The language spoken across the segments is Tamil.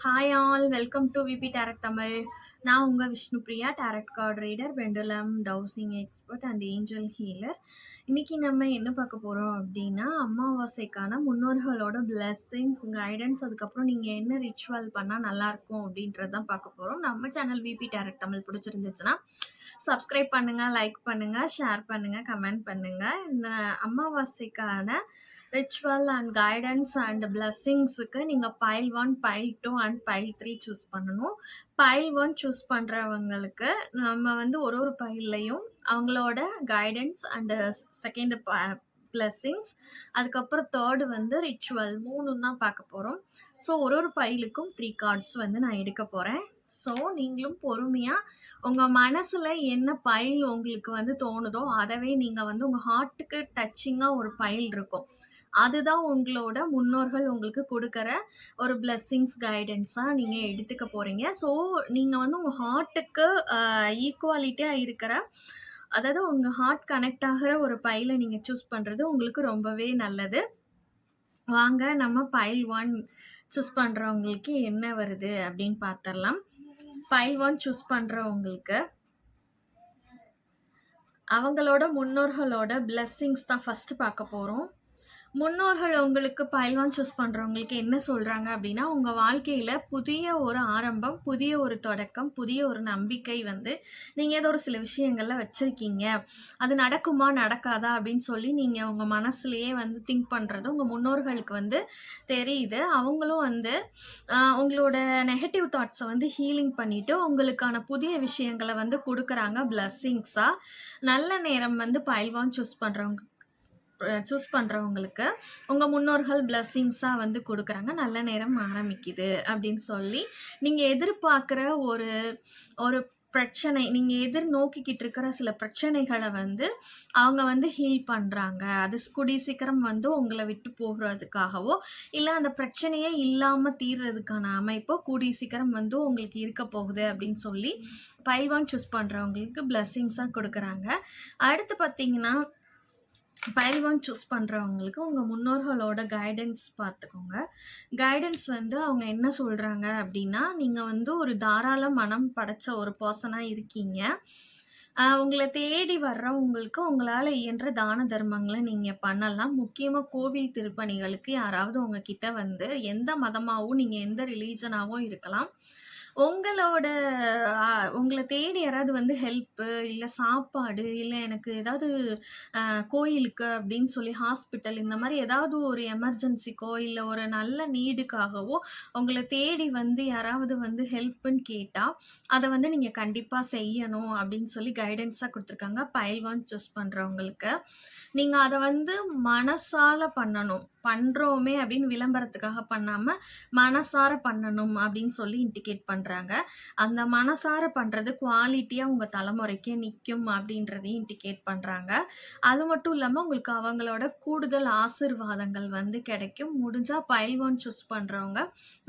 Hi all welcome to VP tarot Tamil நான் உங்கள் Vishnupriya tarot card reader pendulum dowsing expert and angel healer இன்றைக்கி நம்ம என்ன பார்க்க போகிறோம் அப்படின்னா அமாவாசைக்கான முன்னோர்களோட பிளெஸ்ஸிங்ஸ் கைடன்ஸ் அதுக்கப்புறம் நீங்கள் என்ன ரிச்சுவல் பண்ணால் நல்லாயிருக்கும் அப்படின்றது தான் பார்க்க போகிறோம் நம்ம சேனல் விபி டேரக்ட் தமிழ் பிடிச்சிருந்துச்சுன்னா சப்ஸ்கிரைப் பண்ணுங்கள் லைக் பண்ணுங்கள் ஷேர் பண்ணுங்கள் கமெண்ட் பண்ணுங்கள் இந்த அமாவாசைக்கான ரிச்சுவல் அண்ட் கைடன்ஸ் அண்ட் பிளஸ்ஸிங்ஸுக்கு நீங்கள் pile one pile two and pile three choose பண்ணணும். பைல் ஒன் சூஸ் பண்ணுறவங்களுக்கு நம்ம வந்து ஒரு ஒரு பைல்லையும் அவங்களோட கைடன்ஸ் அண்டு செகண்ட் பிளஸ்ஸிங்ஸ் அதுக்கப்புறம் தேர்டு வந்து ரிச்சுவல் மூணு தான் பார்க்க போகிறோம் ஸோ ஒரு ஒரு பைலுக்கும் த்ரீ கார்ட்ஸ் வந்து நான் எடுக்க போகிறேன் ஸோ நீங்களும் பொறுமையாக உங்கள் மனசில் என்ன பயில் உங்களுக்கு வந்து தோணுதோ அதவே நீங்கள் வந்து உங்கள் ஹார்ட்டுக்கு டச்சிங்காக ஒரு பயில் இருக்கும். அதுதான் உங்களோட முன்னோர்கள் உங்களுக்கு கொடுக்குற ஒரு பிளெஸ்ஸிங்ஸ் கைடன்ஸாக நீங்கள் எடுத்துக்க போகிறீங்க ஸோ நீங்கள் வந்து உங்கள் ஹார்ட்டுக்கு ஈக்குவாலிட்டியாக இருக்கிற அதாவது உங்கள் ஹார்ட் கனெக்ட் ஆகிற ஒரு பைலை நீங்கள் சூஸ் பண்ணுறது உங்களுக்கு ரொம்பவே நல்லது. வாங்க நம்ம பயில் ஒன் சூஸ் பண்ணுறவங்களுக்கு என்ன வருது அப்படின்னு பார்த்துடலாம் ஃபைல் ஒன் சூஸ் பண்ணுறவங்களுக்கு அவங்களோட முன்னோர்களோட பிளெஸ்ஸிங்ஸ் தான் ஃபஸ்ட்டு பார்க்க போகிறோம் முன்னோர்கள் உங்களுக்கு பைல்வான் சூஸ் பண்ணுறவங்களுக்கு என்ன சொல்கிறாங்க அப்படின்னா உங்கள் வாழ்க்கையில் புதிய ஒரு ஆரம்பம் புதிய ஒரு தொடக்கம் புதிய ஒரு நம்பிக்கை வந்து நீங்கள் ஏதோ ஒரு சில விஷயங்களில் வச்சுருக்கீங்க. அது நடக்குமா நடக்காதா அப்படின்னு சொல்லி நீங்கள் உங்கள் மனசுலையே வந்து திங்க் பண்ணுறது உங்கள் முன்னோர்களுக்கு வந்து தெரியுது. அவங்களும் வந்து உங்களோட நெகட்டிவ் தாட்ஸை வந்து ஹீலிங் பண்ணிவிட்டு உங்களுக்கான புதிய விஷயங்களை வந்து கொடுக்குறாங்க. பிளஸ்ஸிங்ஸாக நல்ல நேரம் வந்து பைல்வான் சூஸ் பண்ணுறவங்க சூஸ் பண்ணுறவங்களுக்கு உங்கள் முன்னோர்கள் பிளஸ்ஸிங்ஸாக வந்து கொடுக்குறாங்க. நல்ல நேரம் ஆரம்பிக்குது அப்படின்னு சொல்லி நீங்கள் எதிர்பார்க்குற ஒரு ஒரு பிரச்சனை நீங்கள் எதிர்நோக்கிக்கிட்டு இருக்கிற சில பிரச்சனைகளை வந்து அவங்க வந்து ஹீல் பண்ணுறாங்க அது குடி சீக்கிரம் வந்து உங்களை விட்டு போகிறதுக்காகவோ இல்லை அந்த பிரச்சனையே இல்லாமல் தீர்றதுக்கான அமைப்போ கூடி சீக்கிரம் வந்து உங்களுக்கு இருக்க போகுது அப்படின்னு சொல்லி பைல்வான் சூஸ் பண்ணுறவங்களுக்கு பிளஸ்ஸிங்ஸாக கொடுக்குறாங்க. அடுத்து பார்த்தீங்கன்னா பைல்வான் சூஸ் பண்ணுறவங்களுக்கு உங்கள் முன்னோர்களோட கைடன்ஸ் பார்த்துக்கோங்க கைடன்ஸ் வந்து அவங்க என்ன சொல்கிறாங்க அப்படின்னா நீங்கள் வந்து ஒரு தாராள மனம் படைச்ச ஒரு பர்சனாக இருக்கீங்க. உங்களை தேடி வர்றவங்களுக்கு உங்களால் இயன்ற தான தர்மங்களை நீங்கள் பண்ணலாம். முக்கியமாக கோவில் திருப்பணிகளுக்கு யாராவது உங்ககிட்ட வந்து எந்த மதமாகவும் நீங்கள் எந்த ரிலீஜனாகவும் இருக்கலாம். உங்களோட உங்களை தேடி யாராவது வந்து ஹெல்ப்பு இல்லை சாப்பாடு இல்லை எனக்கு ஏதாவது கோயிலுக்கு அப்படின்னு சொல்லி ஹாஸ்பிட்டல் இந்த மாதிரி ஏதாவது ஒரு எமர்ஜென்சிக்கோ இல்லை ஒரு நல்ல நீடுக்காகவோ உங்களை தேடி வந்து யாராவது வந்து ஹெல்ப்புன்னு கேட்டால் அதை வந்து நீங்கள் கண்டிப்பாக செய்யணும் அப்படின்னு சொல்லி கைடன்ஸாக கொடுத்துருக்காங்க. பயல்வான் சூஸ் பண்ணுறவங்களுக்கு நீங்கள் அதை வந்து மனசால பண்ணணும். பண்ணுறோமே அப்படின்னு விளம்பரத்துக்காக பண்ணாமல் மனசார பண்ணணும் அப்படின்னு சொல்லி இண்டிகேட் பண்ணுறாங்க அந்த மனசார பண்ணுறது குவாலிட்டியாக உங்கள் தலைமுறைக்கே நிற்கும் அப்படின்றதையும் இண்டிகேட் பண்ணுறாங்க அது மட்டும் இல்லாமல் உங்களுக்கு அவங்களோட கூடுதல் ஆசிர்வாதங்கள் வந்து கிடைக்கும். முடிஞ்சால் பைல்வான் சூஸ் பண்ணுறவங்க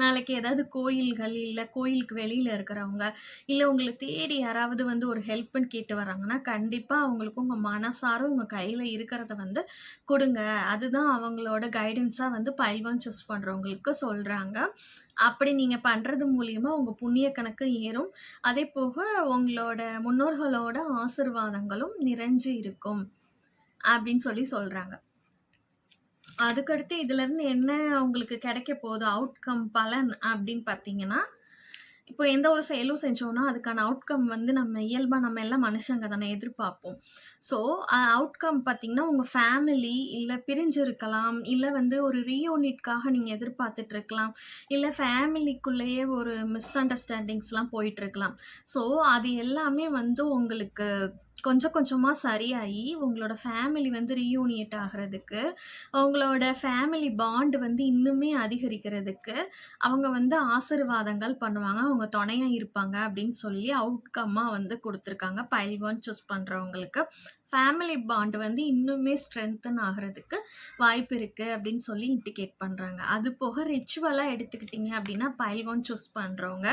நாளைக்கு ஏதாவது கோயில்கள் இல்லை கோயிலுக்கு வெளியில் இருக்கிறவங்க இல்லை உங்களை தேடி யாராவது வந்து ஒரு ஹெல்ப்னு கேட்டு வராங்கன்னா கண்டிப்பாக அவங்களுக்கு உங்கள் மனசாரம் உங்கள் கையில் இருக்கிறத வந்து கொடுங்க. அதுதான் அவங்களோட கைடன்ஸாக வந்து பயில்வான் சூஸ் பண்ணுறவங்களுக்கு சொல்கிறாங்க அப்படி நீங்கள் பண்ணுறது மூலியமாக உங்கள் புண்ணிய கணக்கு ஏறும். அதே போக உங்களோட முன்னோர்களோட ஆசிர்வாதங்களும் நிறைஞ்சு இருக்கும் அப்படின்னு சொல்லி சொல்கிறாங்க அதுக்கடுத்து இதுலேருந்து என்ன உங்களுக்கு கிடைக்க போகுது? அவுட்கம் பலன் அப்படின்னு பார்த்தீங்கன்னா இப்போ எந்த ஒரு செயலும் செஞ்சோம்னா அதுக்கான அவுட்கம் வந்து நம்ம இயல்பாக நம்ம எல்லாம் மனுஷங்க தானே எதிர்பார்ப்போம். ஸோ அவுட்கம் பார்த்திங்கன்னா உங்கள் ஃபேமிலி இல்லை பிரிஞ்சிருக்கலாம். இல்லை வந்து ஒரு ரீயூனிட்காக நீங்கள் எதிர்பார்த்துட்டு இருக்கலாம் இல்லை ஃபேமிலிக்குள்ளேயே ஒரு மிஸ் அண்டர்ஸ்டாண்டிங்ஸ்லாம் போயிட்டுருக்கலாம் ஸோ அது எல்லாமே வந்து உங்களுக்கு கொஞ்சம் கொஞ்சமாக சரியாகி உங்களோட ஃபேமிலி வந்து ரீயூனியேட் ஆகிறதுக்கு அவங்களோட ஃபேமிலி பாண்டு வந்து இன்னுமே அதிகரிக்கிறதுக்கு அவங்க வந்து ஆசிர்வாதங்கள் பண்ணுவாங்க. அவங்க துணையாக இருப்பாங்க அப்படின்னு சொல்லி அவுட்கம்மாக வந்து கொடுத்துருக்காங்க. பைல் ஒன் சூஸ் பண்ணுறவங்களுக்கு ஃபேமிலி பாண்டு வந்து இன்னுமே ஸ்ட்ரென்தன் ஆகிறதுக்கு வாய்ப்பு இருக்குது அப்படின்னு சொல்லி இண்டிகேட் பண்ணுறாங்க அது போக ரிச்சுவலாக எடுத்துக்கிட்டிங்க அப்படின்னா பைல் ஒன் சூஸ் பண்ணுறவங்க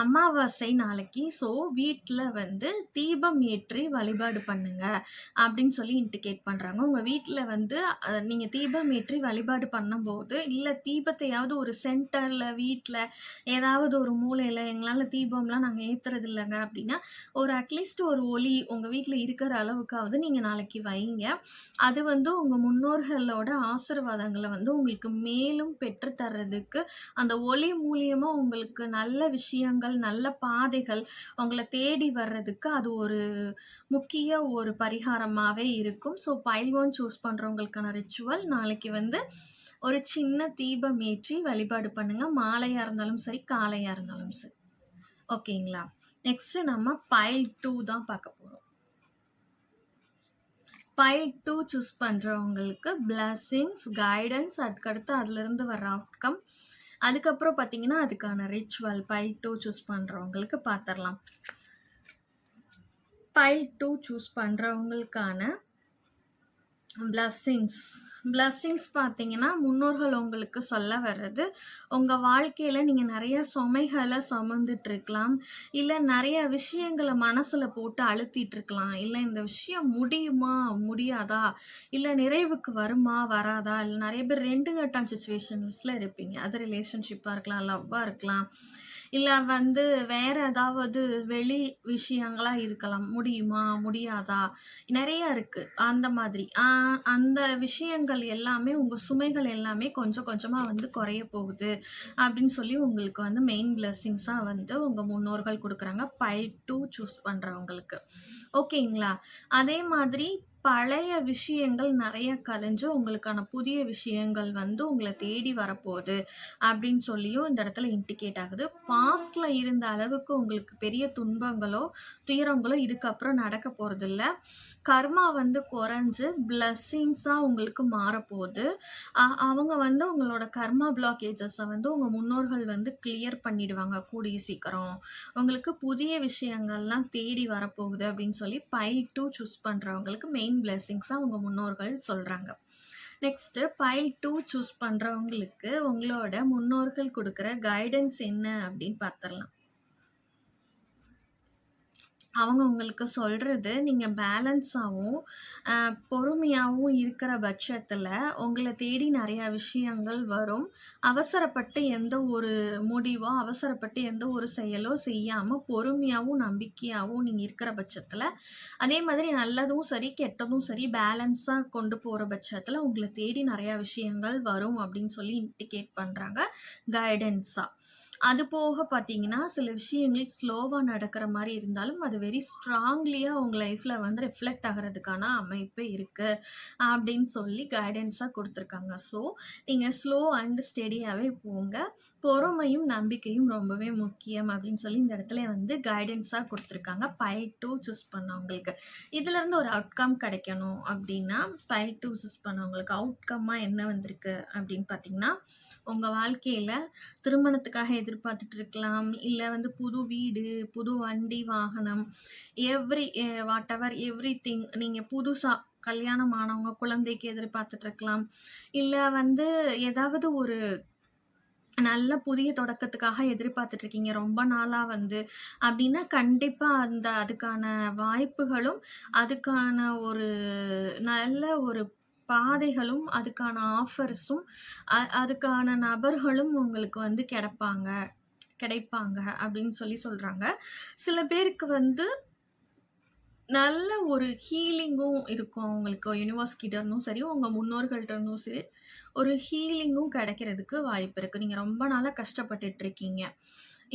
அமாவாசை நாளைக்கு. ஸோ, வீட்டில் வந்து தீபம் ஏற்றி வழிபாடு பண்ணுங்க. அப்படின்னு சொல்லி இண்டிகேட் பண்ணுறாங்க உங்கள் வீட்டில் வந்து நீங்கள் தீபம் ஏற்றி வழிபாடு பண்ணும்போது, இல்லை தீபத்தையாவது ஒரு சென்டரில் வீட்டில் ஏதாவது ஒரு மூலையில் எங்களால் தீபம்லாம் நாங்கள் ஏற்றுறது இல்லைங்க அப்படின்னா, ஒரு அட்லீஸ்ட் ஒரு ஒளி உங்கள் வீட்டில் இருக்கிற அளவுக்காவது நீங்கள் நாளைக்கு வைங்க. அது வந்து உங்கள் முன்னோர்களோட ஆசீர்வாதங்களை வந்து உங்களுக்கு மேலும் பெற்று தர்றதுக்கு, அந்த ஒளி மூலியமாக உங்களுக்கு நல்ல விஷயம் விஷயங்கள், நல்ல பாதைகள் அவங்களை தேடி வர்றதுக்கு அது ஒரு முக்கிய ஒரு பரிகாரமாகவே இருக்கும். ஸோ, பைல் ஒன் சூஸ் பண்ணுறவங்களுக்கான ரிச்சுவல் நாளைக்கு வந்து ஒரு சின்ன தீபம் ஏற்றி வழிபாடு பண்ணுங்கள் மாலையாக இருந்தாலும் சரி, காலையாக இருந்தாலும் சரி. ஓகேங்களா? நெக்ஸ்ட் நம்ம பைல் டூ தான் பார்க்க போகிறோம் பைல் டூ சூஸ் பண்ணுறவங்களுக்கு பிளஸ்ஸிங்ஸ் கைடன்ஸ் அதுக்கடுத்து அதுலேருந்து வர அவுட்கம். அதுக்கப்புறம் பார்த்தீங்கன்னா, அதுக்கான ரிச்சுவல் பைல் டூ சூஸ் பண்ணுறவங்களுக்கு பார்த்துடலாம் பைல் டூ சூஸ் பண்ணுறவங்களுக்கான பிளஸ்ஸிங்ஸ் பிளஸ்ஸிங்ஸ் பார்த்தீங்கன்னா, முன்னோர்கள் உங்களுக்கு சொல்ல வர்றது, உங்கள் வாழ்க்கையில் நீங்கள் நிறைய சுமைகளை சுமந்துட்டுருக்கலாம் இல்லை நிறைய விஷயங்களை மனசில் போட்டு அழுத்திட்டு இருக்கலாம். இந்த விஷயம் முடியுமா? முடியாதா? இல்லை நிறைவுக்கு வருமா? வராதா? இல்லை நிறைய பேர் ரெண்டு கட்டம் சுச்சுவேஷன்ஸில் இருப்பீங்க. அது ரிலேஷன்ஷிப்பாக இருக்கலாம், லவ்வாக இருக்கலாம். இல்லை வந்து வேற ஏதாவது வெளி விஷயங்களா இருக்கலாம். முடியுமா? முடியாதா? நிறைய இருக்கு. அந்த மாதிரி. அந்த விஷயங்கள் எல்லாமே உங்க சுமைகள் எல்லாமே கொஞ்சம் கொஞ்சமா வந்து குறைய போகுது. அப்படின்னு சொல்லி உங்களுக்கு வந்து மெயின் பிளெஸ்ஸிங்ஸா வந்து உங்க முன்னோர்கள் கொடுக்குறாங்க பை டூ சூஸ் பண்றவங்களுக்கு. ஓகேங்களா? அதே மாதிரி பழைய விஷயங்கள் நிறைய கலைஞ்சு உங்களுக்கான புதிய விஷயங்கள் வந்து உங்களை தேடி வரப்போகுது. அப்படின்னு சொல்லியும் இந்த இடத்துல இண்டிகேட் ஆகுது. பாஸ்டில் இருந்த அளவுக்கு உங்களுக்கு பெரிய துன்பங்களோ, துயரங்களோ இதுக்கப்புறம் நடக்க போகிறதில்ல கர்மா வந்து குறைஞ்சு பிளஸ்ஸிங்ஸாக உங்களுக்கு மாறப்போகுது. அவங்க வந்து உங்களோட கர்மா பிளாக்கேஜஸை வந்து உங்கள் முன்னோர்கள் வந்து கிளியர் பண்ணிடுவாங்க கூடிய சீக்கிரம். உங்களுக்கு புதிய விஷயங்கள்லாம் தேடி வரப்போகுது அப்படின்னு சொல்லி பை டூ சூஸ் பண்ணுறவங்களுக்கு மெயின் பிளெஸ்ஸிங்ஸா உங்கள் முன்னோர்கள் சொல்கிறாங்க நெக்ஸ்ட்டு பைல் டூ சூஸ் பண்ணுறவங்களுக்கு உங்களோட முன்னோர்கள் கொடுக்குற கைடன்ஸ் என்ன அப்படின்னு பார்த்துடலாம். அவங்க உங்களுக்கு சொல்கிறது நீங்கள் பேலன்ஸாகவும் பொறுமையாகவும் இருக்கிற பட்சத்தில் உங்களை தேடி நிறையா விஷயங்கள் வரும். அவசரப்பட்டு எந்த ஒரு முடிவோ, அவசரப்பட்டு எந்த ஒரு செயலோ செய்யாமல் பொறுமையாகவும் நம்பிக்கையாகவும் நீங்கள் இருக்கிற பட்சத்தில் அதே மாதிரி நல்லதும் சரி, கெட்டதும் சரி பேலன்ஸாக கொண்டு போகிற பட்சத்தில் உங்களை தேடி நிறையா விஷயங்கள் வரும் அப்படின்னு சொல்லி இண்டிகேட் பண்ணுறாங்க கைடன்ஸாக அது போக பார்த்தீங்கன்னா, சில விஷயங்கள் ஸ்லோவாக நடக்கிற மாதிரி இருந்தாலும், அது வெரி ஸ்ட்ராங்லியாக உங்கள் லைஃப்பில் வந்து ரிஃப்ளெக்ட் ஆகிறதுக்கான அமைப்பு இருக்குது அப்படின்னு சொல்லி கைடன்ஸாக கொடுத்துருக்காங்க ஸோ, நீங்கள் ஸ்லோ அண்ட் ஸ்டெடியாகவே போங்க. பொறுமையும், நம்பிக்கையும் ரொம்பவே முக்கியம் அப்படின்னு சொல்லி இந்த இடத்துல வந்து கைடன்ஸாக கொடுத்துருக்காங்க பை டூ சூஸ் பண்ணவங்களுக்கு. இதுலேருந்து ஒரு அவுட்கம் கிடைக்கணும் அப்படின்னா, பை டூ சூஸ் பண்ணவங்களுக்கு அவுட்கம்மாக என்ன வந்திருக்கு அப்படின்னு பார்த்தீங்கன்னா, உங்கள் வாழ்க்கையில் திருமணத்துக்காக எதிர்பார்த்துட்டு இருக்கலாம். இல்லை வந்து புது வீடு, புது வண்டி, வாகனம் every whatever everything நீங்கள் புதுசாக கல்யாணம் ஆனவங்க குழந்தைக்கு எதிர்பார்த்துட்டு இருக்கலாம். இல்லை வந்து ஏதாவது ஒரு நல்ல புதிய தொடக்கத்துக்காக எதிர்பார்த்துட்டு இருக்கீங்க. ரொம்ப நாளாக வந்து அப்படின்னா, கண்டிப்பாக அந்த அதுக்கான வாய்ப்புகளும், அதுக்கான ஒரு நல்ல ஒரு பாதைகளும், அதுக்கான ஆஃபர்ஸும், அதுக்கான நபர்களும் உங்களுக்கு வந்து கிடப்பாங்க கிடைப்பாங்க அப்படின்னு சொல்லி சொல்கிறாங்க சில பேருக்கு வந்து நல்ல ஒரு ஹீலிங்கும் இருக்கும் அவங்களுக்கு. யுனிவர்ஸ்கிட்ட இருந்தும் சரி, உங்கள் முன்னோர்கள்ட்ட இருந்தும் சரி, ஒரு ஹீலிங்கும் கிடைக்கிறதுக்கு வாய்ப்பு இருக்குது நீங்கள் ரொம்ப நாளாக கஷ்டப்பட்டுட்டு இருக்கீங்க.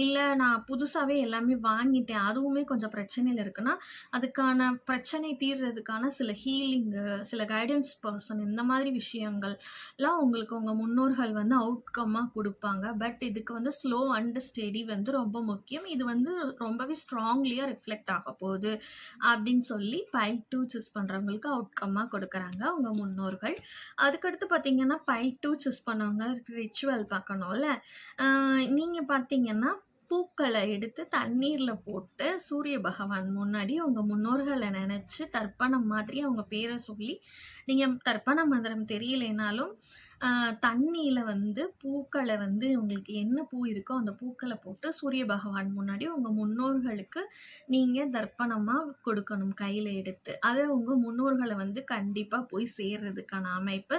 இல்லை நான் புதுசாகவே எல்லாமே வாங்கிட்டேன். அதுவுமே கொஞ்சம் பிரச்சனையில் இருக்குன்னா, அதுக்கான பிரச்சனை தீர்றதுக்கான சில ஹீலிங்கு, சில கைடன்ஸ் பர்சன் இந்த மாதிரி விஷயங்கள்லாம் உங்களுக்கு உங்கள் முன்னோர்கள் வந்து அவுட்கம்மாக கொடுப்பாங்க பட் இதுக்கு வந்து ஸ்லோ அண்ட் ஸ்டெடி வந்து ரொம்ப முக்கியம். இது வந்து ரொம்பவே ஸ்ட்ராங்லியாக ரிஃப்ளெக்ட் ஆகப்போகுது அப்படின்னு சொல்லி பைல் டூ சூஸ் பண்ணுறவங்களுக்கு அவுட்கம்மாக கொடுக்குறாங்க உங்கள் முன்னோர்கள். அதுக்கடுத்து பார்த்தீங்கன்னா, பைல் டூ சூஸ் பண்ணவங்க ரிச்சுவல் பார்க்கணும்ல. நீங்கள் பார்த்தீங்கன்னா, பூக்களை எடுத்து தண்ணீரில் போட்டு சூரிய பகவான் முன்னாடி உங்கள் முன்னோர்களை நினச்சி தர்ப்பணம் மாதிரி அவங்க பேரை சொல்லி, நீங்கள் தர்ப்பண மந்திரம் தெரியலைனாலும், தண்ணியில் வந்து பூக்களை வந்து உங்களுக்கு என்ன பூ இருக்கோ அந்த பூக்களை போட்டு சூரிய பகவான் முன்னாடி உங்கள் முன்னோர்களுக்கு நீங்கள் தர்ப்பணமாக கொடுக்கணும் கையில் எடுத்து. அதை உங்கள் முன்னோர்களை வந்து கண்டிப்பாக போய் சேர்றதுக்கான அமைப்பு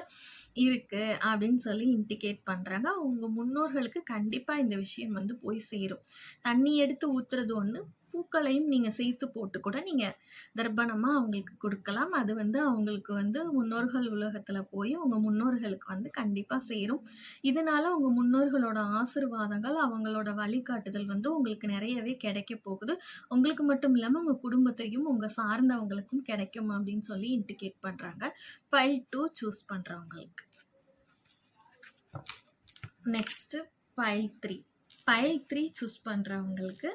இருக்குது அப்படின்னு சொல்லி இண்டிகேட் பண்ணுறாங்க உங்கள் முன்னோர்களுக்கு கண்டிப்பாக இந்த விஷயம் வந்து போய் சேரும். தண்ணி எடுத்து ஊற்றுறது ஒன்று பூக்களையும் நீங்கள் சேர்த்து போட்டு கூட நீங்கள் தர்ப்பணமாக அவங்களுக்கு கொடுக்கலாம். அது வந்து அவங்களுக்கு வந்து முன்னோர்கள் உலகத்தில் போய் உங்கள் முன்னோர்களுக்கு வந்து கண்டிப்பாக சேரும். இதனால் உங்கள் முன்னோர்களோட ஆசிர்வாதங்கள் அவங்களோட வழிகாட்டுதல் வந்து உங்களுக்கு நிறையவே கிடைக்க போகுது. உங்களுக்கு மட்டும் இல்லாமல் உங்கள் குடும்பத்தையும் உங்கள் சார்ந்தவங்களுக்கும் கிடைக்கும் அப்படின்னு சொல்லி இண்டிகேட் பண்ணுறாங்க ஃபைல் டூ சூஸ் பண்ணுறவங்களுக்கு next five three pile three choose பண்ணுறவங்களுக்கு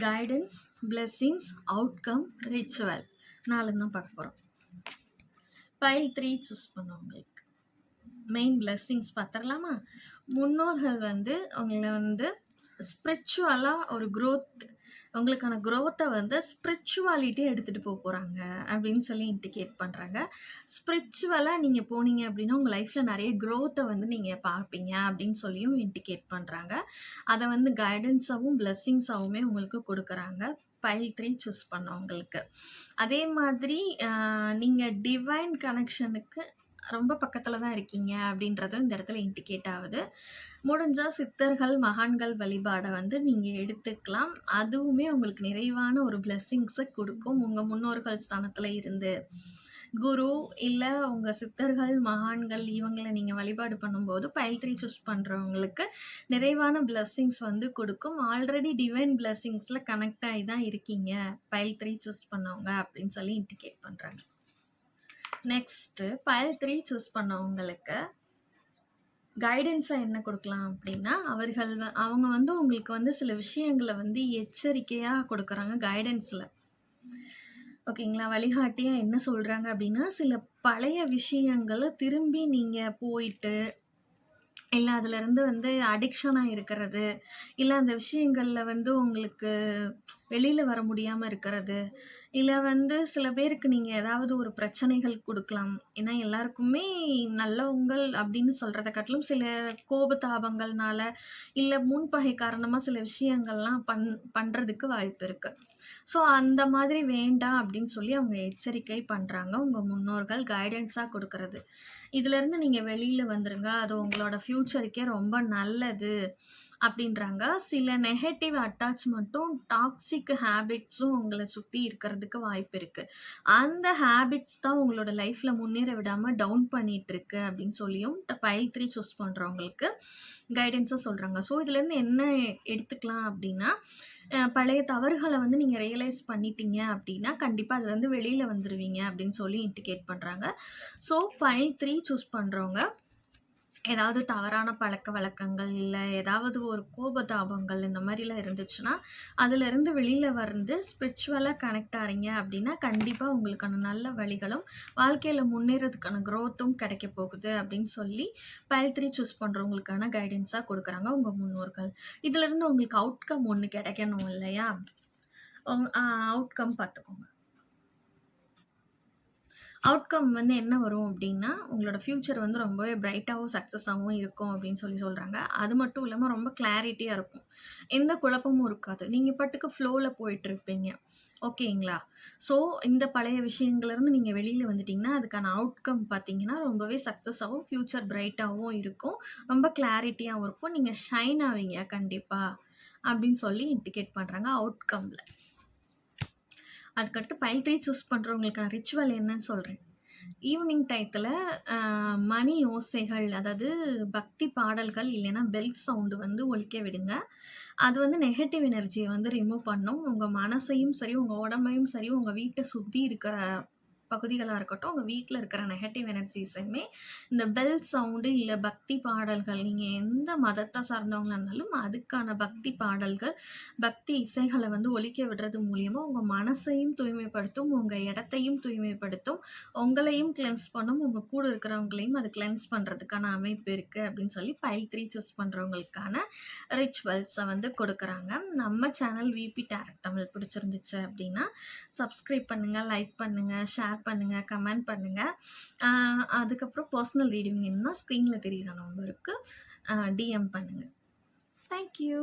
கைடன்ஸ் பிளெஸ்ஸிங்ஸ் அவுட்கம் ரிச்சுவல் நாலு தான் பார்க்க போகிறோம் ஃபைல் த்ரீ சூஸ் பண்ணவங்களுக்கு மெயின் பிளெஸ்ஸிங்ஸ் பார்த்துடலாமா? முன்னோர்கள் வந்து உங்களை வந்து ஸ்பிரிச்சுவலாக ஒரு க்ரோத் உங்களுக்கான க்ரோத்தை வந்து ஸ்பிரிச்சுவாலிட்டி எடுத்துகிட்டு போக போகிறாங்க அப்படின்னு சொல்லி இண்டிகேட் பண்ணுறாங்க ஸ்பிரிச்சுவலாக நீங்கள் போனீங்க அப்படின்னா உங்கள் லைஃப்பில் நிறைய க்ரோத்தை வந்து நீங்கள் பார்ப்பீங்க அப்படின்னு சொல்லியும் இண்டிகேட் பண்ணுறாங்க அதை வந்து கைடன்ஸாகவும் பிளெஸ்ஸிங்ஸாகவுமே உங்களுக்கு கொடுக்குறாங்க. பைல் த்ரீ சூஸ் பண்ணவங்களுக்கு அதே மாதிரி நீங்கள் டிவைன் கனெக்ஷனுக்கு ரொம்ப பக்கத்தில் தான் இருக்கீங்க அப்படின்றதும் இந்த இடத்துல இண்டிகேட் ஆகுது முடிஞ்சால் சித்தர்கள் மகான்கள் வழிபாடை வந்து நீங்கள் எடுத்துக்கலாம். அதுவுமே உங்களுக்கு நிறைவான ஒரு பிளெஸ்ஸிங்ஸை கொடுக்கும். உங்கள் முன்னோர்கள் ஸ்தானத்தில் இருந்து குரு இல்லை உங்கள் சித்தர்கள் மகான்கள் இவங்களை நீங்கள் வழிபாடு பண்ணும்போது பைல் த்ரீ சூஸ் பண்ணுறவங்களுக்கு நிறைவான பிளெஸ்ஸிங்ஸ் வந்து கொடுக்கும். ஆல்ரெடி டிவைன் பிளெஸ்ஸிங்ஸில் கனெக்ட் ஆகி தான் இருக்கீங்க. பைல் த்ரீ சூஸ் பண்ணவங்க அப்படின்னு சொல்லி இண்டிகேட் பண்ணுறாங்க நெக்ஸ்ட்டு பயல் த்ரீ சூஸ் பண்ணவங்களுக்கு கைடன்ஸாக என்ன கொடுக்கலாம் அப்படின்னா அவர்கள் வ- அவங்க வந்து உங்களுக்கு வந்து சில விஷயங்களை வந்து எச்சரிக்கையாக கொடுக்குறாங்க கைடன்ஸில் ஓகேங்களா? வழிகாட்டியாக என்ன சொல்கிறாங்க அப்படின்னா சில பழைய விஷயங்களை திரும்பி நீங்கள் போயிட்டு இல்லை அதுலேருந்து வந்து அடிக்ஷனாக இருக்கிறது. இல்லை அந்த விஷயங்களில் வந்து உங்களுக்கு வெளியில் வர முடியாமல் இருக்கிறது. இல்லை வந்து சில பேருக்கு நீங்கள் ஏதாவது ஒரு பிரச்சனைகள் கொடுக்கலாம். ஏன்னா எல்லாருக்குமே நல்லவங்கள் அப்படின்னு சொல்கிறத காட்டிலும் சில கோபதாபங்கள்னால இல்லை முன்பகை காரணமாக சில விஷயங்கள்லாம் பண் பண்ணுறதுக்கு வாய்ப்பு இருக்குது ஸோ அந்த மாதிரி வேண்டாம் அப்படின்னு சொல்லி அவங்க எச்சரிக்கை பண்ணுறாங்க உங்கள் முன்னோர்கள் கைடன்ஸாக கொடுக்கறது. இதுலேருந்து நீங்கள் வெளியில் வந்துருங்க. அது உங்களோட ஃப்யூச்சருக்கே ரொம்ப நல்லது அப்படின்றாங்க. சில நெகட்டிவ் அட்டாச்மெண்ட்டும் டாக்ஸிக் ஹேபிட்ஸும் உங்களை சுற்றி இருக்கிறதுக்கு வாய்ப்பு இருக்குது அந்த ஹேபிட்ஸ் தான் உங்களோட லைஃப்பில் முன்னேற விடாமல் டவுன் பண்ணிகிட்ருக்கு அப்படின்னு சொல்லியும் பைல் த்ரீ சூஸ் பண்ணுறவங்களுக்கு கைடன்ஸாக சொல்கிறாங்க ஸோ இதுலேருந்து என்ன எடுத்துக்கலாம் அப்படின்னா பழைய தவறுகளை வந்து நீங்கள் ரியலைஸ் பண்ணிட்டீங்க அப்படின்னா கண்டிப்பாக அதுலேருந்து வெளியில் வந்துடுவீங்க அப்படின்னு சொல்லி இண்டிகேட் பண்ணுறாங்க ஸோ பைல் த்ரீ சூஸ் பண்ணுறவங்க ஏதாவது தவறான பழக்க வழக்கங்கள் இல்லை ஏதாவது ஒரு கோபதாபங்கள் இந்த மாதிரிலாம் இருந்துச்சுன்னா அதிலிருந்து வெளியில் வந்து ஸ்பிரிச்சுவலாக கனெக்ட் ஆகிறீங்க அப்படின்னா கண்டிப்பாக உங்களுக்கான நல்ல வழிகளும் வாழ்க்கையில் முன்னேறதுக்கான க்ரோத்தும் கிடைக்க போகுது அப்படின்னு சொல்லி பைல் த்ரீ சூஸ் பண்ணுறவங்களுக்கான கைடன்ஸாக கொடுக்குறாங்க உங்கள் முன்னோர்கள். இதிலிருந்து உங்களுக்கு அவுட்கம் ஒன்று கிடைக்கணும் இல்லையா? அவுட்கம் பார்த்துக்கோங்க. அவுட்கம் வந்து என்ன வரும் அப்படின்னா உங்களோட ஃப்யூச்சர் வந்து ரொம்பவே பிரைட்டாகவும் சக்ஸஸாகவும் இருக்கும் அப்படின்னு சொல்லி சொல்கிறாங்க அது மட்டும் இல்லாமல் ரொம்ப கிளாரிட்டியாக இருக்கும். எந்த குழப்பமும் இருக்காது. நீங்கள் பாட்டுக்கு ஃப்ளோவில் போயிட்டுருப்பீங்க ஓகேங்களா? ஸோ இந்த பழைய விஷயங்கள்லேருந்து நீங்கள் வெளியில் வந்துட்டிங்கன்னா அதுக்கான அவுட்கம் பார்த்தீங்கன்னா ரொம்பவே சக்ஸஸாகவும் ஃப்யூச்சர் பிரைட்டாகவும் இருக்கும். ரொம்ப கிளாரிட்டியாகவும் இருக்கும். நீங்கள் ஷைன் ஆவீங்க கண்டிப்பாக அப்படின்னு சொல்லி இண்டிகேட் பண்ணுறாங்க அவுட்கமில் அதுக்கடுத்து பைல் த்ரீ சூஸ் பண்ணுறவங்களுக்கான ரிச்சுவல் என்னன்னு சொல்கிறேன் ஈவினிங் டயத்தில் மணி ஓசைகள் அதாவது பக்தி பாடல்கள் இல்லைன்னா பெல் சவுண்டு வந்து ஒழிக்க விடுங்க. அது வந்து நெகட்டிவ் எனர்ஜியை வந்து ரிமூவ் பண்ணும். உங்கள் மனசையும் சரி உங்கள் உடம்பையும் சரி உங்கள் வீட்டை சுற்றி இருக்கிற பகுதிகளாக இருக்கட்டும் உங்கள் வீட்டில் இருக்கிற நெகட்டிவ் எனர்ஜிஸையுமே இந்த பெல் சவுண்டு இல்லை பக்தி பாடல்கள் நீங்கள் எந்த மதத்தை சார்ந்தவங்களா இருந்தாலும் அதுக்கான பக்தி பாடல்கள் பக்தி இசைகளை வந்து ஒழிக்க விடுறது மூலியமாக உங்கள் மனசையும் தூய்மைப்படுத்தும் உங்கள் இடத்தையும் தூய்மைப்படுத்தும் உங்களையும் கிளென்ஸ் பண்ணும் உங்கள் கூட இருக்கிறவங்களையும் அது கிளென்ஸ் பண்ணுறதுக்கான அமைப்பு இருக்குது அப்படின்னு சொல்லி ஃபைல் த்ரீ சூஸ் பண்ணுறவங்களுக்கான ரிச்சுவல்ஸை வந்து கொடுக்குறாங்க. நம்ம சேனல் விபி டேரக்ட் தமிழ் பிடிச்சிருந்துச்சு அப்படின்னா சப்ஸ்கிரைப் பண்ணுங்கள் லைக் பண்ணுங்கள் ஷேர் ஷேர் பண்ணுங்கள் கமெண்ட் பண்ணுங்கள் அதுக்கப்புறம் பர்சனல் ரீடிங் வேணும்னா ஸ்க்ரீனில் தெரிகிற நம்பருக்கு டிஎம் பண்ணுங்கள் தேங்க்யூ